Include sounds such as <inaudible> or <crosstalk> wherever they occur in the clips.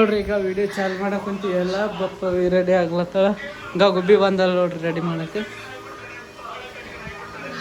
ನೋಡ್ರಿ, ಈಗ ವಿಡಿಯೋ ಚಾಲು ಮಾಡಕ್ ಕುಂತೀವಿ. ಎಲ್ಲ ಬಪ್ಪ ರೆಡಿ ಆಗ್ಲತ್ತದ ಗ ಗುಬ್ಬಿ ಬಂದಲ್ಲ ನೋಡ್ರಿ ರೆಡಿ ಮಾಡಕ್ಕೆ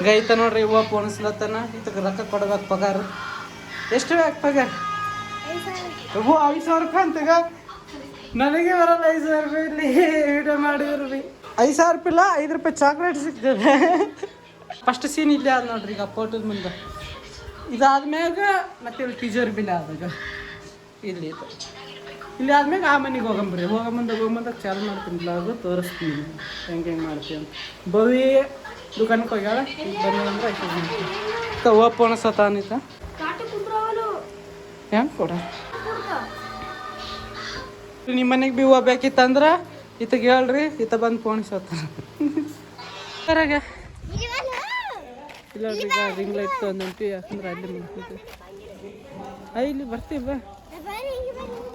ಈಗ ಈತ ನೋಡ್ರಿ ಇವ ಪೋಣಿಸ್ಲತ್ತಾನ. ಇದಕ್ಕೆ ರೊಕ್ಕ ಕೊಡ್ಬೇಕು ಪಗಾರ. ಎಷ್ಟು ಬೇಕು ಪಗಾರ? ಇವು ಐದು ಸಾವಿರ ರೂಪಾಯಿ ಅಂತಗ ನನಗೆ ಬರಲ್ಲ ಐದು ಸಾವಿರ ರೂಪಾಯಿ ಇಲ್ಲಿ ವಿಡಿಯೋ ಮಾಡಿದ್ರಿ. ಐದು ಸಾವಿರ ರೂಪಾಯಿ ಇಲ್ಲ, ಐದು ರೂಪಾಯಿ ಚಾಕ್ಲೇಟ್ ಸಿಗ್ತದೆ. ಫಸ್ಟ್ ಸೀನ್ ಇಲ್ಲೇ ಆದ ನೋಡ್ರಿ, ಈಗ ಫೋಟೋದ ಮುಂದೆ. ಇದಾದ್ಮ್ಯಾಗ ಮತ್ತೆ ಇಲ್ಲಿ ಟೀಚರ್ ಬಿಲ್ ಆದಾಗ ಇಲ್ಲಿ. ಇಲ್ಲಿ ಆದ್ಮೇಲೆ ಆ ಮನೆಗೆ ಹೋಗಂಬ್ರಿ ಹೋಗಂಬಂದ ಹೋಗಂಬಂದಾಗ ಚಾಲು ಮಾಡ್ತೀನಿ. ಬ್ಲಾಗ್ ತೋರಿಸ್ತೀನಿ. ಹೆಂಗೆ ಹೆಂಗೆ ಮಾಡ್ತೀನಿ ಬವಿ ದುಕಾನಕ್ಕೆ ಹೋಗ್ಯಾಳ? ಬಂದ್ರೆ ಆಕೆ ಓಪೋಣ ಸತಾನಿತ ಹೆಂಗೆ ಕೊಡ? ನಿಮ್ಮ ಮನೆಗೆ ಬಿ ಹೂವು ಬೇಕಿತ್ತಂದ್ರೆ ಈತಗೆ ಹೇಳ್ರಿ ಈತ ಬಂದು ಪೋಣಿ ಸತ್ತಾನ ಹೊರಗೆ. ಇಲ್ಲ ರಿಂಗ್ ಲೈಟ್ ತೊಗೊಂಡುಂಟು ಯಾಕಂದ್ರೆ ಅಲ್ಲಿ ಮಾಡ್ತೀವಿ ಇಲ್ಲಿ ಬರ್ತೀವಿ ಬಾ.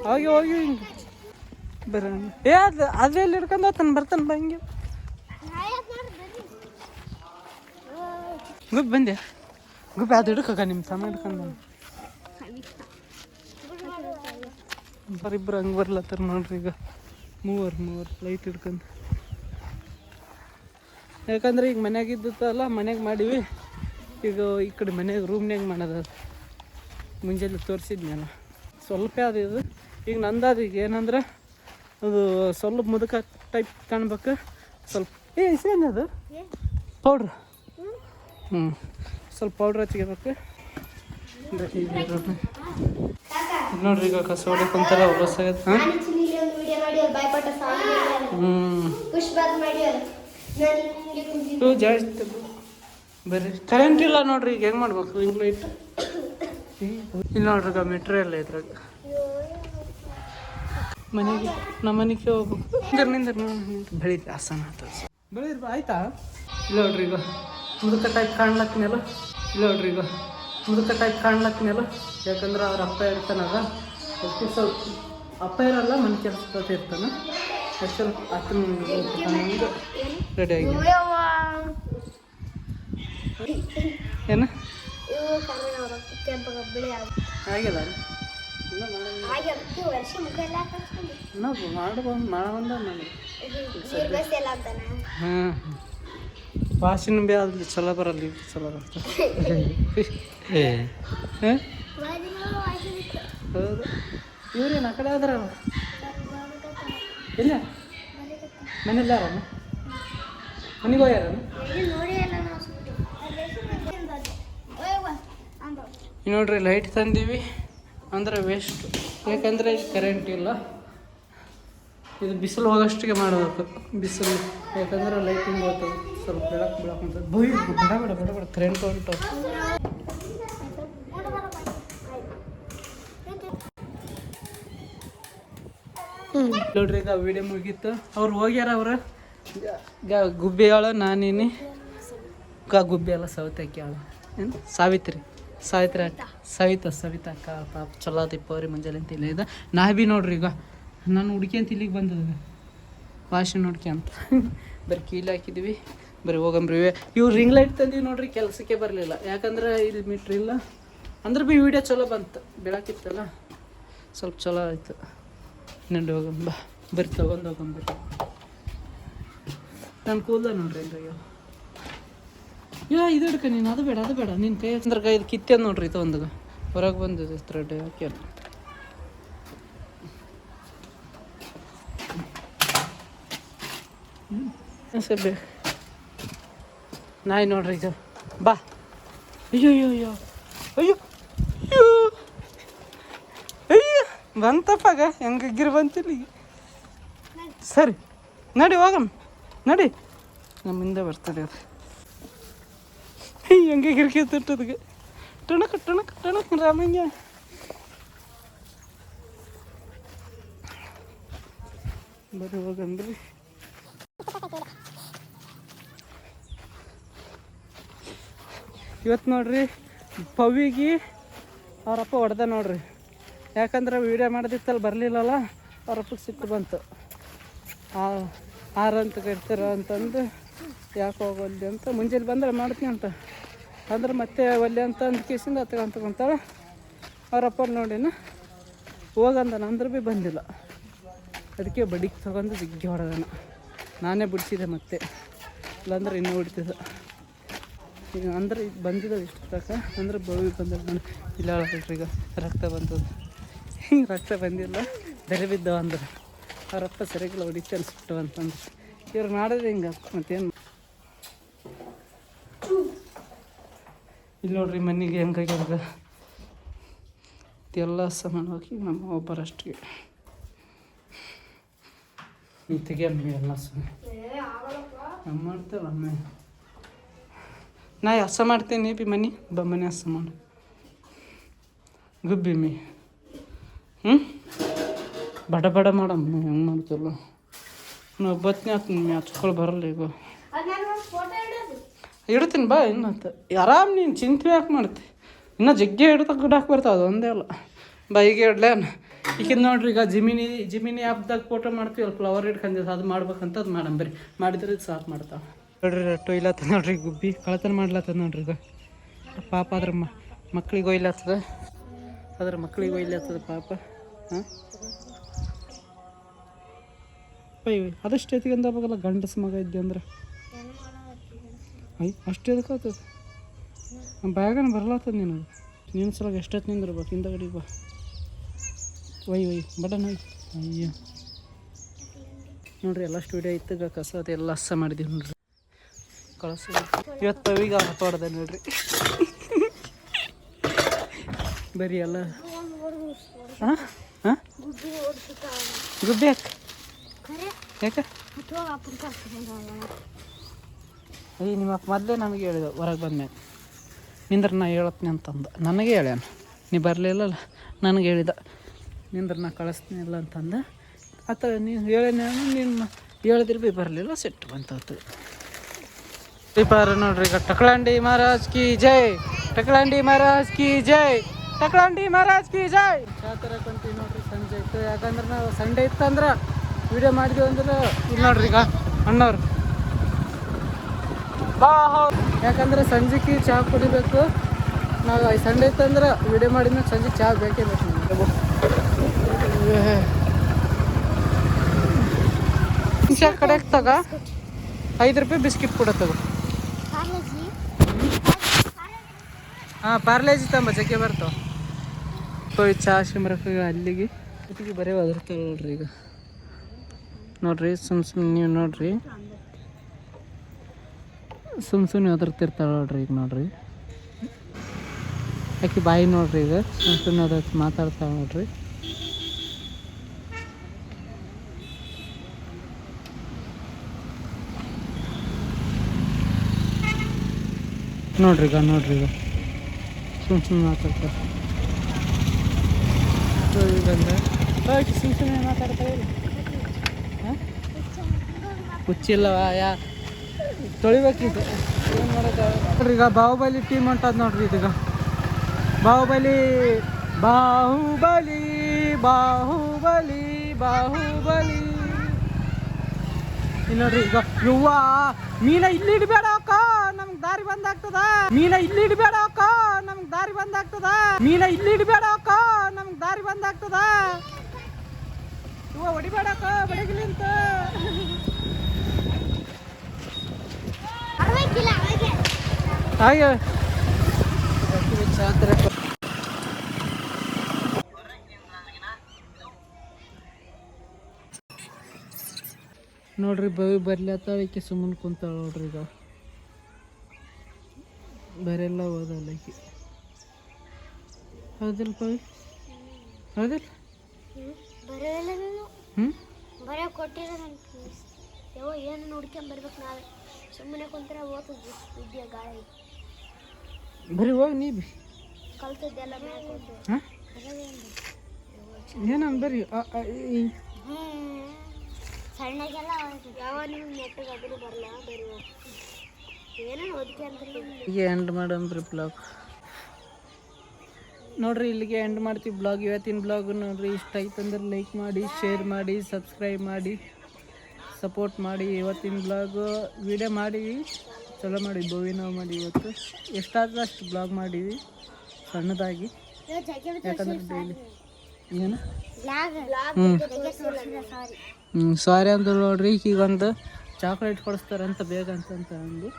ಹೋಗಿ ಹೋಗಿ ಹಿಂಗೆ. ಬರ ಏ, ಅದು ಎಲ್ಲಿ ಹಿಡ್ಕೊಂಡು ಹೋಗ್ತಾನೆ? ಬರ್ತಾನೆ ಬಾ ಹಿಂಗೆ. ಗುಬ್ ಬಂದೆ. ಗುಬ್ ಅದು ಹಿಡ್ಕೋಕ ನಿಮ್ಮ ತಮ್ಮ ಹಿಡ್ಕೊಂಡು ಬಂದು ಬರಿಬ್ರು ಹಂಗೆ ಬರ್ಲತ್ತಾರ ನೋಡ್ರಿ ಈಗ. ಮೂವರು ಮೂವರು ಲೈಟ್ ಹಿಡ್ಕೊಂಡು. ಯಾಕಂದ್ರೆ ಈಗ ಮನೆಯಾಗ ಇದ್ದಲ್ಲ ಮನೆಗೆ ಮಾಡೀವಿ. ಈಗ ಈ ಕಡೆ ಮನೆಯಾಗ ರೂಮ್ನಾಗ ಮಾಡೋದು. ಮುಂಜಾನೆ ತೋರಿಸಿದ್ನಲ್ಲ. ಸ್ವಲ್ಪ ಅದು ಇದು? ಈಗ ನಂದಾದ ಈಗ ಏನಂದ್ರೆ ಅದು ಸ್ವಲ್ಪ ಮುದುಕ ಟೈಪ್ ಕಾಣ್ಬೇಕು. ಸ್ವಲ್ಪ ಏ ಏನದು ಪೌಡ್ರ್ ಹ್ಞೂ ಸ್ವಲ್ಪ ಪೌಡ್ರ್ ಹಚ್ಕೋಬೇಕು ನೋಡ್ರಿ ಈಗ ಕಸ ಹೊಡೆ ಕುಂತಾರ ಹೊಸ ಹ್ಞೂ ಜಾಸ್ತಿ ಬರ್ರಿ ಕರೆಂಟ್ ಇಲ್ಲ ನೋಡ್ರಿ ಈಗ ಹೆಂಗೆ ಮಾಡ್ಬೇಕು? ಹಿಂಗ್ ಲೈಟ್ <coughs> ಇಲ್ಲಿ ನೋಡ್ರಿ ಮೆಟ್ರಿಯಲ್ ಮೆಟ್ರೋ ಇದ್ರಾಗ. ಮನೆಗೆ ನಮ್ಮ ಮನೆಗೆ ಹೋಗ್ಬೇಕು ನಿಂದ್ರ ನಿಂದ್ರ ಬೆಳಿಗ್ಗೆ ಆಸನ ಬೆಳಿದ್ರ ಆಯ್ತಾ? ಇಲ್ಲ ನೋಡ್ರಿ ಈಗ ಮುದುಕ ಟೈಪ್ ಕಾಣ್ಲಕ್ನೆಲ್ಲ ಇಲ್ಲ ನೋಡ್ರಿ ಈಗ ಮುದುಕಟ್ಟಾಗಿ ಕಾಣ್ಲಕ್ನೆಲ್ಲ ಯಾಕಂದ್ರೆ ಅವ್ರ ಅಪ್ಪ ಇರ್ತಾನಲ್ಲ ಅದಕ್ಕೆ ಸ್ವಲ್ಪ ಅಪ್ಪ ಇರಲ್ಲ ಮನೆ ಕೆಲಸ ಇರ್ತಾನೆ. ಸ್ವಲ್ಪ ಅತ್ತನ ರೆಡಿ ಆಗಿ. ಏನು? ಆಗಿಲ್ಲ ನಾವು ಮಾಡುವ ಮಾಡಬಂದ ನನಗೆ ಹಾಂ. ವಾಸಿನ ಬಿ ಅಲ್ಲಿ ಚಲೋ ಬರಲ್ಲ ಇದು ಚಲೋ ಬರ್ತದೆ ಹೌದು. ಇವ್ರೇನು ಆ ಕಡೆ ಆದ್ರ ಇಲ್ಲ? ಮನೇಲಿ ಯಾರಮ್ಮ ಮನೆಗೆ ಹೋಗ್ಯಾರಮ್ಮ ಈಗ ನೋಡ್ರಿ ಲೈಟ್ ತಂದೀವಿ. ಅಂದ್ರೆ ವೇಸ್ಟ್ ಯಾಕಂದರೆ ಕರೆಂಟ್ ಇಲ್ಲ. ಇದು ಬಿಸಿಲು ಹೋಗೋಷ್ಟಿಗೆ ಮಾಡಬೇಕು. ಬಿಸಿಲು. ಯಾಕಂದ್ರೆ ಲೈಟಿಂಗ್ ಹೋಗ್ತದೆ ಸ್ವಲ್ಪ ಬೆಳಕು ಬೆಳಕು ಬೋಯ್ ಬೇಡ ಬೇಡ ಬೇಡ ಬೇಡ. ಕರೆಂಟ್ ಉಂಟು ನೋಡ್ರಿ, ಈಗ ವಿಡಿಯೋ ಮುಗೀತು. ಅವ್ರು ಹೋಗ್ಯಾರ ಅವ್ರ? ಗುಬ್ಬಿ ಅಲ್ಲ ಸೌತೆಕಿ ಆಳ. ಏನು? ಸಾವಿತ್ರಿ. ಸಾವಿತ್ರಿ ಅಕ್ಕ ಸವಿತಾ ಸವಿತಾ ಅಕ್ಕ, ಪಾಪ ಚಲೋ ಆತಿಪ್ಪ ಅವ್ರಿ ಮುಂಜಾನೆ ಅಂತ ಇಲ್ಲ ಇದೆ. ನಾ ಬಿ ನೋಡ್ರಿ ಈಗ. ನಾನು ಹುಡುಕಿ ಅಂತ ಇಲ್ಲಿಗೆ ಬಂದದ ವಾಶಿ ನೋಡ್ಕೆ ಅಂತ. ಬರೀ ಕೀಲಿ ಹಾಕಿದ್ವಿ. ಬರೀ ಹೋಗಂಬ್ರಿ. ಇವ್ರು ರಿಂಗ್ ಲೈಟ್ ತಂದೀವಿ ನೋಡ್ರಿ, ಕೆಲಸಕ್ಕೆ ಬರಲಿಲ್ಲ. ಯಾಕಂದ್ರೆ ಇಲ್ಲಿ ಮೀಟ್ರ್ ಇಲ್ಲ. ಅಂದ್ರೆ ಬಿ ವಿಡಿಯೋ ಚಲೋ ಬಂತು. ಬೆಳಕಿತ್ತಲ್ಲ. ಸ್ವಲ್ಪ ಚಲೋ ಆಯ್ತು. ನಂಡು ಹೋಗಂಬ. ಬರ್ರಿ ತೊಗೊಂಡು ಹೋಗಂಬ್ರಿ. ನಾನು ಕೂದ ನೋಡ್ರಿ ಇದ್ರಾಗ. ಯಾ, ಇದು ಹಿಡ್ಕ ನೀನು, ಅದು ಬೇಡ ಅದು ಬೇಡ. ನಿನ್ನ ಕೈ ಅಂದ್ರೆ ಇದು ಕಿತ್ತೆ ನೋಡ್ರಿ ಇದು ಒಂದು. ಹೊರಗೆ ಬಂದಿದೆ ಥ್ರೆಡ್ ಹಾಕಿ ಸಬ್ಬೆ ನಾಯಿ ನೋಡ್ರಿ ಇದು. ಬಾ. ಅಯ್ಯೋ ಅಯ್ಯೋ ಅಯ್ಯೋ. ಅಯ್ಯೋ. ಅಯ್ಯೋ. ಅಯ್ಯೋ. ಬಂತಪ್ಪಾಗ ಹೆಂಗಿರು ಬಂತಿಲ್ಲಿ ಸರಿ. ನಡಿ ಹೋಗಮ್ಮ ನಡಿ. ನಮ್ಮಿಂದ ಬರ್ತದೆ ಅದು. ಹೆಂಗೆ ಗಿರ್ಕಿ திட்டுறதுக்கு ಟಣಕ್ ಟಣಕ್ ಟಣಕ್ ರಾಮಯ್ಯ ಬರೀ ಹೋಗಂದ್ರಿ. ಇವತ್ತು ನೋಡ್ರಿ, ಪವಿಗೆ ಅವರಪ್ಪ ಹೊಡೆದ ನೋಡ್ರಿ. ಯಾಕಂದ್ರೆ ವೀಡಿಯೋ ಮಾಡಿದಿತ್ತಲ್ಲಿ, ಬರಲಿಲ್ಲಲ್ಲ ಅವರಪ್ಪಗೆ ಸಿಟ್ಟು ಬಂತು. ಆರಂತ ಕಟ್ತಿರೋ ಅಂತಂದು. ಯಾಕೆ ಹೋಗಲ್ಲಿ ಅಂತ. ಮುಂಜಾನೆ ಬಂದ್ರೆ ಮಾಡ್ತೀನಿ ಅಂತ. ಅಂದ್ರೆ ಮತ್ತೆ ಒಲ್ಲೆ ಅಂತ ಅಂದ ಕೇಸಿಂದ ಕುಂತಾಳ ಅವರಪ್ಪ ನೋಡಿನ. ಹೋಗಂದನ, ಅಂದ್ರೆ ಭೀ ಬಂದಿಲ್ಲ. ಅದಕ್ಕೆ ಬಡಿಗೆ ತಗೊಂಡು ಜಿಗ್ಗಿ ಹೊಡೆದನ. ನಾನೇ ಬಿಡಿಸಿದೆ ಮತ್ತೆ. ಇಲ್ಲಾಂದ್ರೆ ಇನ್ನೂ ಹೊಡಿತದ ಈಗ ಅಂದ್ರೆ ಈಗ ಬಂದಿದ್ದಾವೆ ಇಷ್ಟು ತಕ್ಕ ಅಂದ್ರೆ ಬವಿ ನಾನು ಇಲ್ಲ ಈಗ ರಕ್ತ ಬಂದದ್ದು ಹಿಂಗೆ ರಕ್ತ ಬಂದಿಲ್ಲ. ಬೆಲೆ ಬಿದ್ದವ ಅಂದ್ರೆ. ಅವರಪ್ಪ ಸರಿಗಿಲ್ಲ ಹೊಡಿತಾನೆ ಅನ್ಸ್ಬಿಟ್ಟು ಅಂತಂದ್ರೆ ಇವ್ರು ಮಾಡಿದ್ರೆ ಹಿಂಗೆ ಮತ್ತೇನು ಇಲ್ಲಿ ನೋಡ್ರಿ ಮನೆಗೆ ಹೆಂಗಾಗ್ಯದ ಎಲ್ಲ ಸಾಮಾನು ಹಾಕಿ ನಮ್ಮ ಒಬ್ಬರಷ್ಟಿಗೆ ತೆಗಿಯಮ್ಮಿ ಎಲ್ಲ ಸಾಮಾನು. ಮಾಡ್ತೇವೆ ಅಮ್ಮ. ನಾ ಹಸ ಮಾಡ್ತೀನಿ ಬಿ ಮನೆ? ಬ ಮನೆ ಹಸ ಮಾಡು. ಗುಬ್ಬಿ ಮೀ. ಹ್ಞೂ ಬಡ ಬಡ ಮಾಡಮ್ಮ ಹೆಂಗೆ ಮಾಡ್ತಲ್ಲ ನಾ ಒಬ್ಬತ್ತನೇ ಆತು ಮೀ ಹಚ್ಕೊಳ್ ಬರಲ್ಲ ಈಗ. ಇಡ್ತೀನಿ ಬಾ ಇನ್ನಂತ ಆರಾಮ್ ನೀನು ಚಿಂತೆ ಯಾಕೆ ಮಾಡ್ತಿ? ಇನ್ನೂ ಜಗ್ಗಿ ಹಿಡ್ತ ಗಿಡಕ್ಕೆ ಬರ್ತಾವೆ, ಅದು ಒಂದೇ ಅಲ್ಲ. ಬಾ, ಈಗ ಇಡ್ಲೇನ ಈಗ ನೋಡ್ರಿ, ಈಗ ಜಿಮಿನಿ ಜಿಮಿನಿ ಆ್ಯಪ್ದಾಗ ಫೋಟೋ ಮಾಡ್ತೀವಲ್ಲ ಫ್ಲವರ್ ಇಟ್ಕೊಂಡಿದ್ದು ಅದು ಮಾಡ್ಬೇಕಂತ ಅದು ಮಾಡಂಬರಿ ಮಾಡಿದ್ರೆ ಇದು ಸಾಕು ಮಾಡ್ತಾವೆ. ನೋಡ್ರಿ ರಟ್ಟು ಇಲ್ಲತ್ತ ನೋಡ್ರಿ, ಗುಬ್ಬಿ. ಕಳತನ ಮಾಡ್ಲತ್ತದ ನೋಡ್ರಿ ಈಗ ಪಾಪ ಅದ್ರ ಮಕ್ಳಿಗೆ ಒಯ್ಲತ್ತದ. ಅದ್ರ ಮಕ್ಳಿಗೆ ಒಯ್ಲತ್ತದ ಪಾಪ. ಹಾಂ? ಅಯ್ಯೋ ಅದಷ್ಟು ಎತ್ಕೊಂಡ್ ಹೋಗ್ಬೇಕಲ್ಲ, ಗಂಡಸ ಮಗ ಇದ್ದೆ ಅಂದ್ರೆ ಅಯ್ಯ ಅಷ್ಟು ಎದಕ್ಕೆ ಆ ನಮ್ಮ ಬ್ಯಾಗನ ಬರ್ಲಾತದ ನೀನು. ನೀನು ಸಲ ಎಷ್ಟೊತ್ತು ನಿಂದಿರ್ಬೇಕು ಹಿಂದಗಡೆ ಬಾ. ಒಯ್ ಒಯ್ ಬಟನ್ ಒಯ್. ಅಯ್ಯ. ನೋಡ್ರಿ ಎಲ್ಲ ಸ್ಟುಡಿಯೋ ಇತ್ತು ಕಸ ಎಲ್ಲ ಹಸ ಮಾಡಿದೀವಿ ನೋಡ್ರಿ. ಕಳಸ ಇವತ್ತು ಈಗ ಹೊಡೆದೆ ನೋಡ್ರಿ. ಬರೀ ಎಲ್ಲ. ಹಾಂ ಹಾಂ ಗುಬ್ಬಿ ಯಾಕೆ ಯಾಕೆ? ಅಯ್ಯ ನಿಮ್ಮ ಮೊದಲೇ ನನಗೆ ಹೇಳಿದ, ಹೊರಗೆ ಬಂದ್ಮೇಲೆ ನಿಂದ್ರ ನಾ ಹೇಳತ್ನಿ ಅಂತಂದ. ನನಗೆ ಹೇಳ್ಯಾನ ನೀ ಬರಲಿಲ್ಲಲ್ಲ ನನಗೆ ಹೇಳಿದ. ನಿಂದ್ರ ನಾ ಕಳಿಸ್ತೀನಿಲ್ಲ ಅಂತಂದ. ಆತ ನೀನು ಹೇಳೇನ ನೀನು ಹೇಳಿದ್ರೆ ಭೀ ಬರಲಿಲ್ಲ ಸಿಟ್ಟು ಬಂತು ದೀಪಾರ ನೋಡ್ರಿ ಈಗ ಟಕಳಂಡಿ ಮಹಾರಾಜ್ ಕಿ ಜೈ. ಟಕಳಂಡಿ ಮಹಾರಾಜ್ ಕಿ ಜೈ. ಟಕಳಂಡಿ ಮಹಾರಾಜ್ ಕಿ ಜೈ. ಜಾತ್ರ ಕಂತೀವಿ ನೋಡ್ರಿ ಸಂಜೆ ಇತ್ತು. ಯಾಕಂದ್ರೆ ನಾವು ಸಂಡೇ ಇತ್ತಂದ್ರೆ ವಿಡಿಯೋ ಮಾಡಿದ್ವಿ ಅಂದ್ರೆ ಇಲ್ಲಿ ನೋಡ್ರಿ ಈಗ ಅಣ್ಣವ್ರು. ಯಾಕಂದ್ರೆ ಸಂಜೆಗೆ ಚಹಾ ಕುಡಿಬೇಕು. ನಾವು ಸಂಡೆ ಇತ್ತಂದ್ರೆ ವಿಡಿಯೋ ಮಾಡಿದ್ಮೇಲೆ ಸಂಜೆ ಚಹಾ ಬೇಕೇ ಬೇಕು ನಮಗೆ. ಕಡೆಗೆ ಕಡೆ ತಗ. ಐದು ರೂಪಾಯಿ ಬಿಸ್ಕಿಟ್ ಕೂಡ ತಗೋ. ಹಾಂ, ಪಾರ್ಲೇಜಿ ತಂಬ ಜಗ್ಗೆ ಬರ್ತಾವ. ಹೋಯ್ ಚಹಾ ಶಿಮ್ರಕ ಅಲ್ಲಿಗೆ. ಬರೀ ಒದರ್ತಾವ ನೋಡ್ರಿ ಈಗ. ನೋಡ್ರಿ, ಸುಮ್ ಸುಮ್ಮನೆ ನೀವು ನೋಡ್ರಿ. ಸುಮ್ ಸುಮ್ಮನೆ ಒದರ್ತಿರ್ತಾಳೆ ನೋಡ್ರಿ ಈಗ ನೋಡ್ರಿ. ಆಕೆ ಬಾಯಿ ನೋಡ್ರಿ ಈಗ, ಸುಮ್ ಸುಮ್ಮನೆ ಅದ್ರ ಮಾತಾಡ್ತಾಳೆ ನೋಡ್ರಿ. ನೋಡ್ರಿ ಈಗ ನೋಡ್ರಿ ಈಗ. ಸುಮ್ ಸುಮ್ಮನೆ ಮಾತಾಡ್ತಾರೆ ಸುಮ್ ಸುಮ್ಮನೆ ಮಾತಾಡ್ತಾರೆ ಹುಚ್ಚಿಲ್ಲವ ಯಾ ತೊಳಿಬೇಕಿತ್ತು ಏನು ಮಾಡೋದು ಈಗ ಬಾಹುಬಲಿ ಟೀಮ್ ಹೊಂಟದ ನೋಡ್ರಿ ಇದೀಗ. ಬಾಹುಬಲಿ ಬಾಹುಬಲಿ ಬಾಹುಬಲಿ ಬಾಹುಬಲಿ. ಇಲ್ಲಿ ನೋಡ್ರಿ, ಈಗ ಯುವ ಮೀನ ಇಲ್ಲಿ ಇಡಬೇಡ ಅಕ್ಕ, ನಮ್ಗೆ ದಾರಿ ಬಂದಾಗ್ತದ. ಮೀನ ಇಲ್ಲಿ ಇಡಬೇಡ ಅಕ್ಕ, ನಮ್ಗೆ ದಾರಿ ಬಂದಾಗ್ತದ. ಮೀನ ಇಲ್ಲಿ ಇಡಬೇಡ ಅಕ್ಕ, ನಮ್ಗೆ ದಾರಿ ಬಂದಾಗ್ತದ. ಇವ ಹೊಡಿಬೇಡ ಅಕ್ಕ ಬಡಗಿಲಿ ಅಂತ ಹಾಗೆ. ನೋಡ್ರಿ ಬವಿ ಬರ್ಲತ್ತಾವ ಈಕೆ ಸುಮ್ಮನೆ ಕುಂತಾಳ ನೋಡ್ರಿ ಈಗ. ಬರೆಲ್ಲ ಓದಲ್ಲ ಈಕೆ. ಹೌದಿಲ್ಲ ಬವಿ? ಹೌದಿಲ್ಲ ಹ್ಞೂ ಬರ ಕೊಟ್ಟಿರ ಯಾವ ಏನು ನೋಡ್ಕೊಂಡ್ ಬರ್ಬೇಕು ನಾವೇ ಸುಮ್ಮನೆ ಕುಂತ್ರೆ ಓದ್ತದ್ವಿ ವಿದ್ಯೆ ಗಾಳಿ. ಬರೀ ಹೋಗಿ ನೀ ಕಲ್ತದ್ದೆಲ್ಲ ಹಾಂ? ಏನಂದ್ ಬರೀ? ಈ. ಸಣ್ಣಗೆಲ್ಲ ಯಾವ ನಿಮ್ಗೆ ನೆಟ್ಟಿಗೆ ಅದ್ರು ಬರಲ್ಲ ಬರೀ ಏನೇನು ಓದ್ಕೊಂಡ್ರಿ ಎಂಡ್ ಮಾಡಮ್ರಿ ಬ್ಲಾಗ್. ನೋಡ್ರಿ ಇಲ್ಲಿಗೆ ಎಂಡ್ ಮಾಡ್ತೀವಿ ಬ್ಲಾಗ್. ಇವತ್ತಿನ ಬ್ಲಾಗ್ ನೋಡ್ರಿ ಇಷ್ಟ ಆಯ್ತು ಅಂದ್ರೆ ಲೈಕ್ ಮಾಡಿ ಶೇರ್ ಮಾಡಿ ಸಬ್ಸ್ಕ್ರೈಬ್ ಮಾಡಿ. ಸಪೋರ್ಟ್ ಮಾಡಿ ಇವತ್ತಿನ ಬ್ಲಾಗ್ ವೀಡಿಯೋ ಮಾಡೀವಿ ಚಲೋ ಮಾಡಿ ಬೋವಿ ನಾವು ಮಾಡಿ ಇವತ್ತು. ಎಷ್ಟಾದ್ರೆ ಅಷ್ಟು ಬ್ಲಾಗ್ ಮಾಡೀವಿ? ಸಣ್ಣದಾಗಿ. ಯಾಕಂದ್ರೆ ಏನು? ಹ್ಞೂ ಸಾರಿ ಅಂದ್ರೆ ನೋಡ್ರಿ ಈಗ ಒಂದು ಚಾಕ್ಲೇಟ್ ಕೊಡಿಸ್ತಾರಂತ ಬೇಗ ಅಂತ ಅಂದು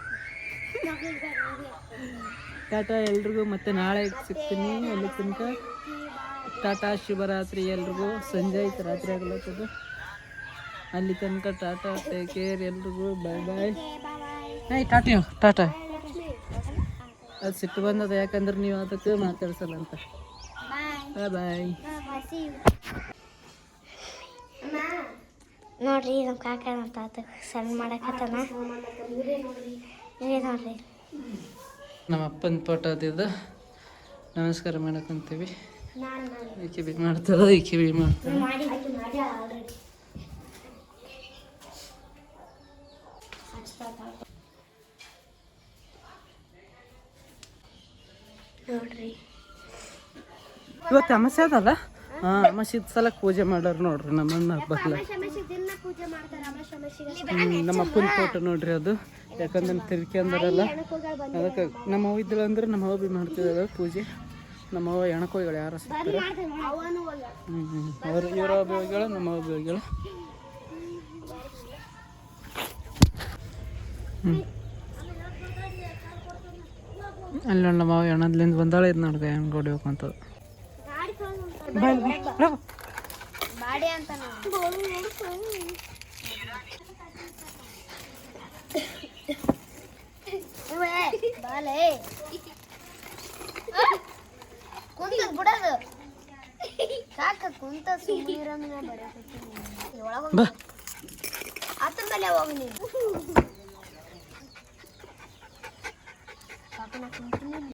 ಟಾಟಾ, ಎಲ್ರಿಗೂ ಮತ್ತೆ ನಾಳೆ ಸಿಗ್ತೀನಿ ಅಲ್ಲಿ ತನಕ. ಟಾಟಾ ಶುಭರಾತ್ರಿ ಎಲ್ರಿಗೂ. ಸಂಜೆ ಆಯ್ತು, ರಾತ್ರಿ ಆಗ್ಲತ್ತದ. ಅಲ್ಲಿ ತನಕ ಟಾಟಾ ಟೇಕ್ ಕೇರ್ ಎಲ್ರಿಗೂ ಬಾಯ್ ಬಾಯ್ ಏಯ್ ಟಾಟಾ ಟಾಟಾ. ಅದು ಸಿಟ್ಟು ಬಂದದ ಯಾಕಂದ್ರೆ ನೀವು ಅದಕ್ಕೆ ಮಾತಾಡ್ಸಲ್ಲ ಅಂತ ಬಾಯ್ ಬಾಯ್ ನೋಡ್ರಿ ನಮ್ಮ ಕಾಕ ನಮ್ಮ ತಾತ ಸಣ್ಣ ಮಾಡಕತ್ತಾನ. ನೋಡ್ರಿ. ನಮ್ಮ ಅಪ್ಪನ ಫೋಟೋ ಅದಿದ್ದು ನಮಸ್ಕಾರ ಮಾಡಕ್ಕಂತೀವಿ ಈಕೆ ಬಿ ಮಾಡ್ತಾಳೆ ಈಕೆ ಬಿ ಮಾಡ್ತಾಳೆ ಮಾಡಿ ಮಾಡಿ ಆಲ್ರೆಡಿ ನೋಡ್ರಿ. ಇವತ್ತು ಅಮಾಸೆ ಅದಲ್ಲ? ಹಾ ಅಮಾಸಿದ ಸಲ ಪೂಜೆ ಮಾಡೋರು ನೋಡ್ರಿ ಪೂಜೆ ಮಾಡ್ತಾರೆ ಅಮ್ಮ ನಮ್ಮ ಅಪ್ಪನ ಫೋಟೋ ನೋಡ್ರಿ ಅದು. ಯಾಕಂದ್ರೆ ತಿರ್ಕೊಂಡ್ರಲ್ಲ ಅದಕ್ಕೆ ನಮ್ಮ ಅವ್ವ ಇದ್ದಳು ಅಂದ್ರೆ ನಮ್ಮ ಅವ್ವ ಬಿ ಮಾಡ್ತಿದ್ದಾಳೆ ಪೂಜೆ. ನಮ್ಮ ಅವ್ವ ಹೆಣ್ಕೋಯ್ಗಳು ಯಾರು ಸಿಗ್ತಾರೆ ಹ್ಞೂ ಹ್ಞೂ ಅವ್ರು ಇವ್ರ ಹೋಗಿಗಳು ನಮ್ಮ ಅವ್ವ ಹೋಗ್ಯಾಳ. ಅಲ್ಲಿ ನಮ್ಮ ಅವ್ವ ಹೆಣದ್ಲಿಂದ ಬಂದಾಳೆ ಇದು ನೋಡ್ದೆ ಹೆಂಗೆ ಹೊಡಿಬೇಕು ಅಂತ ಬಿಡೋದು ಸಾಕ ಕುಂತ ಸುಮ್ಮನೆ ಬರಕತ್ತೀನಿ ಒಳಗ ಆತನ ಮೇಲೆ ಹೋಗಿ ನೀನು.